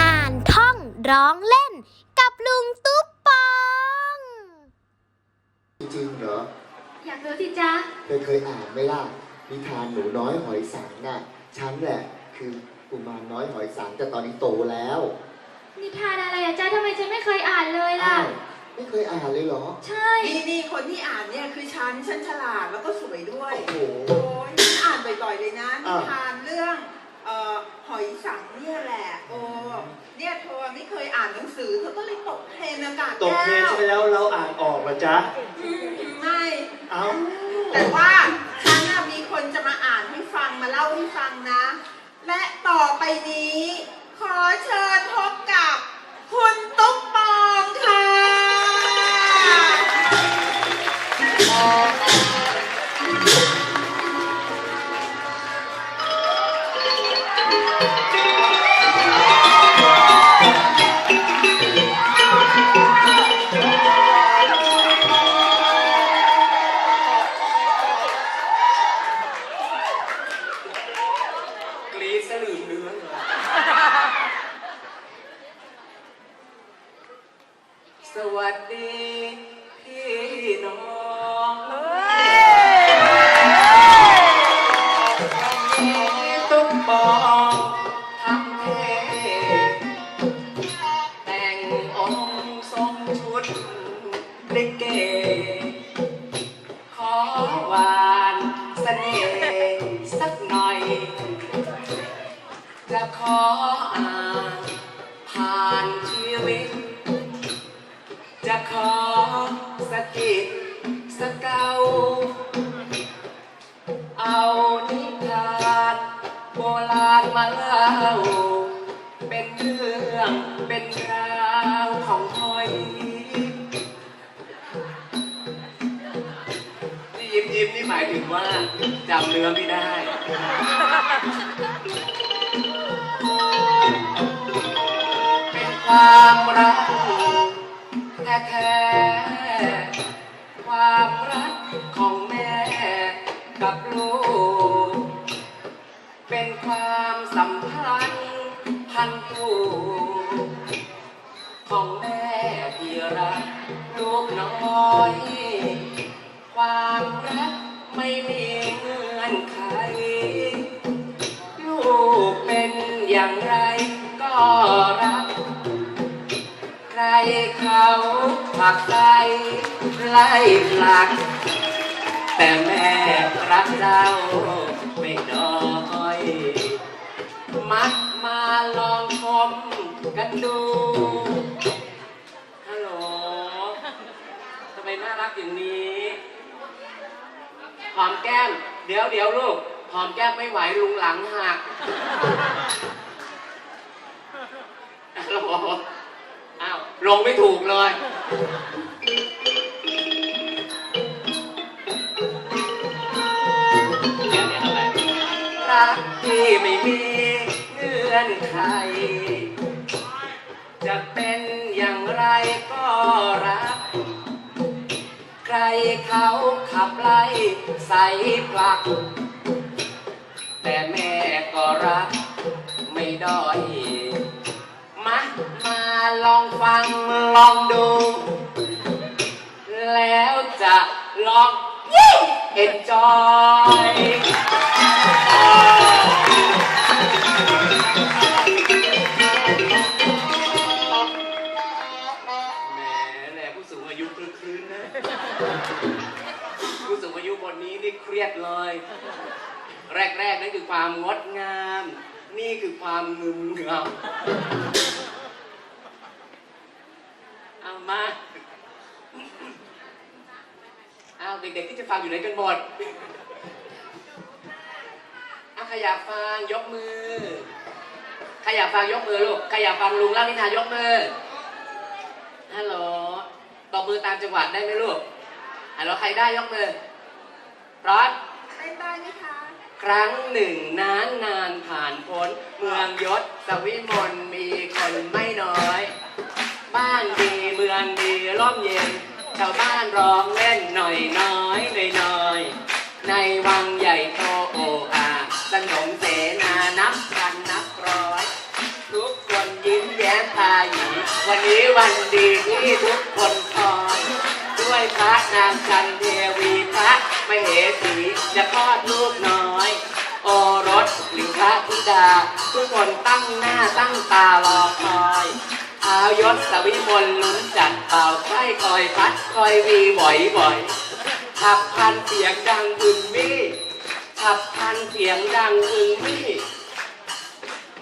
อ่านท่องร้องเล่นกับลุงตุ๊กปอง จริงๆเหรอ อยากรู้สิจ๊ะเธอเคยอ่านไหมล่ะนิทานหนูน้อยหอยสังน่ะฉันแหละคือกุมารน้อยหอยสังแต่ตอนนี้โตแล้วนิทานอะไรอะจ๊ะทำไมฉันไม่เคยอ่านเลยล่ะ อ้าวไม่เคยอ่านเลยเหรอ ใช่ นี่นี่คนที่อ่านเนี่ยคือฉัน ฉันฉลาดแล้วก็สวยด้วย โอ้โห โอ้ยฉันอ่านบ่อยๆเลยนะนิอ้าวทานเรื่องเอ่อหอยสังเนี่ยแหละโอ้เนี่ยเธอไม่เคยอ่านหนังสือเธอก็เลยตกเทรนอากาศตกเทรนแก้วใช่ไหมแล้วเราอ่านออกเหรอจ๊ะ อืมไม่เอ้า แต่ว่าฉันน่ะมีคนจะมาอ่านให้ฟังมาเล่าให้ฟังนะ และต่อไปนี้ ขอเชิญพบกับ คุณตุ๊กปอ เล่าเป็นเรื่องเป็นราวของหอยที่ยิ้มยิ้มนี่หมายถึงว่าจำเนื้อไม่ได้เป็นความรักแท้ พันพันผูของแม่ที่รักลูกน้อย ความรักไม่มีเงื่อนไข ลูกเป็นอย่างไรก็รัก ใครเขาผักใครไล่ผลัก แต่แม่รักเราไม่น้อย มักมาลองชมกันดู ฮัลโหล ทำไมน่ารักอย่างนี้ หอมแก้ม เดี๋ยวเดี๋ยวลูก หอมแก้มไม่ไหวลุงหลังหักฮัลโหลอ้าว ลงไม่ถูกเลยเดี๋ยวเดี๋ยวเอาไปรักที่ไม่มีเงื่ อนไขจะเป็นอย่างไรก็รัก ใครเขาขับไล่ใส่ปลัก แต่แม่ก็รักไม่ด้อยมามาลองฟังลองดู แล้วจะลองเอ็นจอยามงึมงำเอามาเอาเด็กๆที่จะฟังอยู่ไหนกันหมดเอาใครอยากฟังยกมือใครอยากฟังยกมือลูกใครอยากฟังลุงเล่านิทานยกมือฮัลโหลตบมือตามจังหวัดได้ไหมลูกฮัลโหลใครได้ยกมือพราะเต้นได้ไหมคะ ครั้งหนึ่งนานนานผ่านพ้น เมืองยศสวิมลมีคนไม่น้อย บ้านดีเมืองดีร่มเย็น ชาวบ้านร้องเล่นหน่อยน้อยหน่อยน้อย ในวังใหญ่โตโออาสนมเสนานับพันนับร้อย ทุกคนยิ้มแย้มตาหยีวันนี้วันดีที่ทุกคนคอย ด้วยพระนางจันเทวีพระ มเหสีจะคลอดลูกน้อย โอรสหรือพระธิดา ทุกคนตั้งหน้าตั้งตารอคอยอายศสวิมลลุ้นจัดเป่าไข้คอยพัดคอยวีบ่อยบ่อยขับพันเสียงดังอึงมี่ขับพันเสียงดังอึงมี่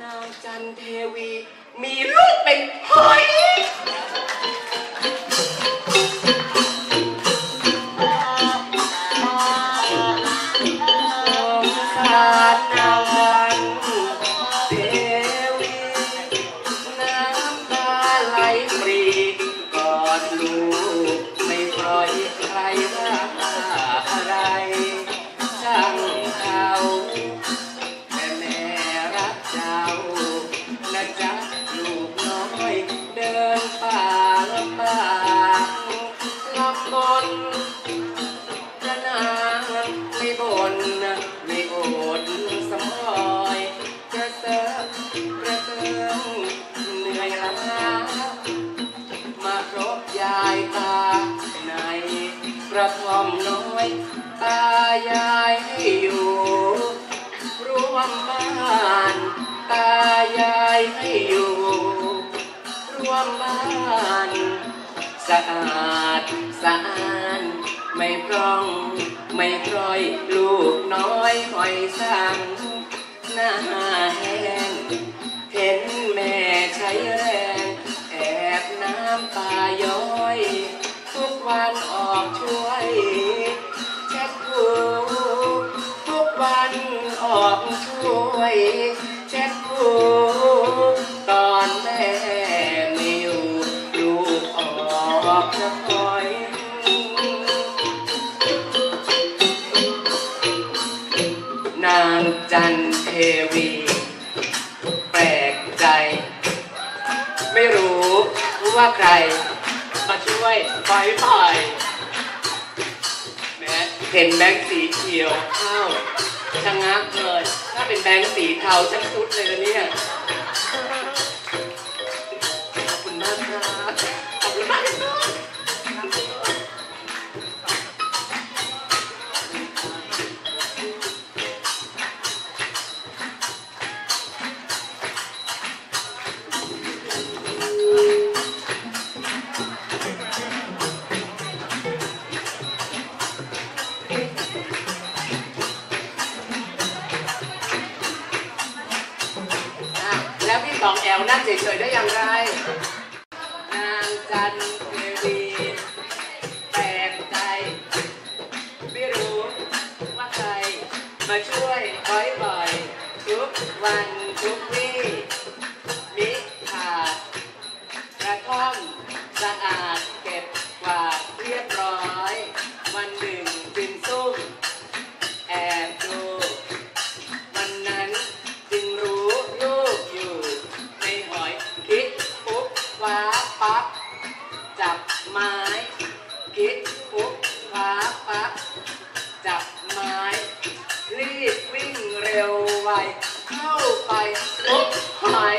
นางจันเทวี มีลูกเป็นหอย นป่าลำบากลำบนจะนางไม่บ่นไม่โอดสมอยจะเสอะกระเซิงเหนื่อยล้ามาครบยายตาในกระท่อมน้อยตายายให้อยู่ร่วมบ้านตายายให้อยู่ วมบ้านสะอาดสะอาดไม่พร่อง ไม่พลอย ลูกน้อยหอยสังหน้าแห้ง วี แปลกใจ ไม่รู้ว่าใคร มาช่วยไฟไฟแม้เห็นแบงค์สีเขียวเข้าชะงักเลย ถ้าเป็นแบงค์สีเทาชักชุดเลยนะเนี่ย นั่งเฉยๆได้อย่างไรนางจันเทวีแปลกใจ ไม่รู้ว่าใคร มาช่วยบ่อยๆทุกวันทุกวี่มิขาดกระท่อมสะอาด คว้าปั๊บจับไม้คิดปุ๊บคว้าปั๊บจับไม้รีบวิ่งเร็วไวเข้าไปปุ๊บหอย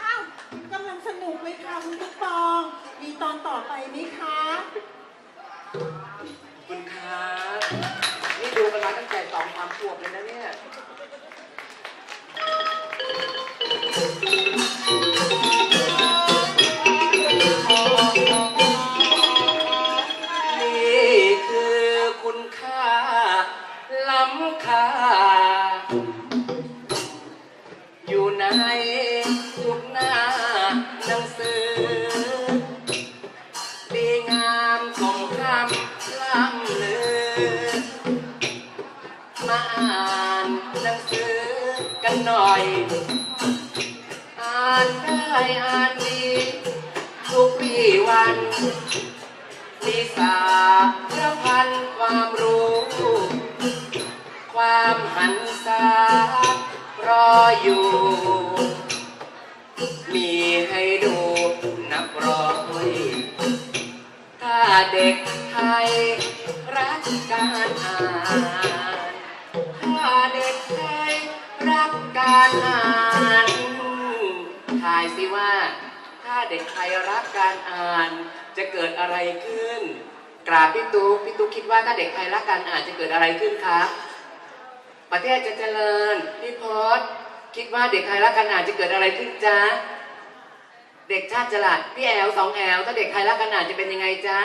อ้าวกำลังสนุกเลยค่ะคุณตุ๊กปอง มีตอนต่อไปไหมคะ คุณครับนี่ดูกันมาตั้ง ทุกหน้าหนังสือ ดีงามของคร่ำลือ มาอ่านหนังสือกันหน่อย อ่านได้อ่านดีทุกวี่วันมีสาพระพันความรู้ ความหันษา รออยู่ มีให้ดูนับร้อยถ้าเด็กไทยรักการอ่านถ้าเด็กไทยรักการอ่านทายสิว่า ถ้าเด็กไทยรักการอ่าน จะเกิดอะไรขึ้น กราบพี่ตุ๊กพี่ตุ๊กคิดว่าถ้าเด็กไทยรักการอ่านจะเกิดอะไรขึ้นคะ ประเทศจะเจริญ พี่พศคิดว่าเด็กไทยรักการอ่านจะเกิดอะไรขึ้นจ๊ะ เด็กชาติฉลาดพี่แอลสองแอลถ้าเด็กไทยรักการอ่านจะเป็นยังไงจ๊ะ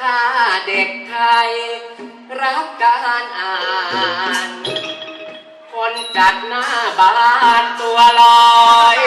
ถ้าเด็กไทยรักการอ่าน คนจัดหน้าบ้านตัวลอย